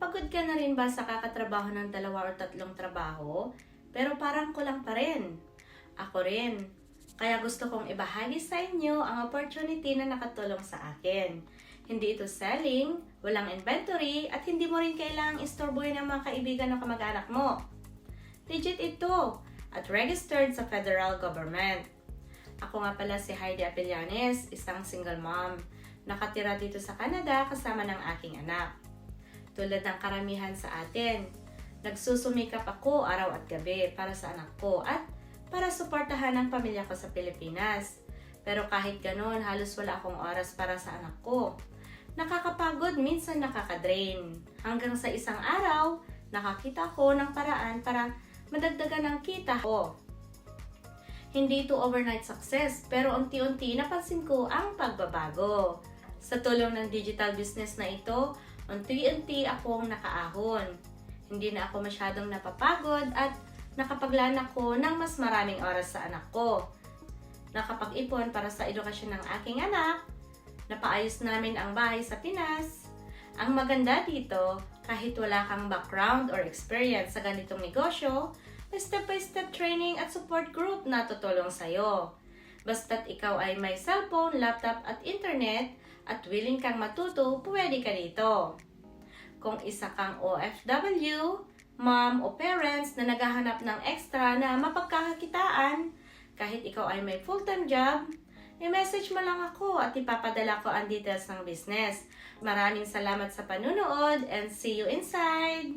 Pagod ka na rin ba sa kakatrabaho ng dalawa o tatlong trabaho? Pero parang kulang pa rin. Ako rin. Kaya gusto kong ibahagi sa inyo ang opportunity na nakatulong sa akin. Hindi ito selling, walang inventory, at hindi mo rin kailangang istorbohin ng mga kaibigan o kamag-anak mo. Legit ito at registered sa federal government. Ako nga pala si Heidi Apellanes, isang single mom. Nakatira dito sa Canada kasama ng aking anak. Tulad ng karamihan sa atin, nagsusumikap ako araw at gabi para sa anak ko at para suportahan ang pamilya ko sa Pilipinas. Pero kahit ganun, halos wala akong oras para sa anak ko. Nakakapagod, minsan nakakadrain. Hanggang sa isang araw, nakakita ko ng paraan para madagdagan ang kita ko. Hindi ito overnight success, pero unti-unti napansin ko ang pagbabago. Sa tulong ng digital business na ito, unti-unti akong nakaahon. Hindi na ako masyadong napapagod at nakapaglaan ako ng mas maraming oras sa anak ko. Nakapag-ipon para sa edukasyon ng aking anak, napaayos namin ang bahay sa Pinas. Ang maganda dito, kahit wala kang background or experience sa ganitong negosyo, may step-by-step training at support group na tutulong sa'yo. Basta't ikaw ay may cellphone, laptop at internet at willing kang matuto, pwede ka dito. Kung isa kang OFW, mom o parents na naghahanap ng extra na mapagkakakitaan, kahit ikaw ay may full-time job, i-message mo lang ako at ipapadala ko ang details ng business. Maraming salamat sa panunood and see you inside!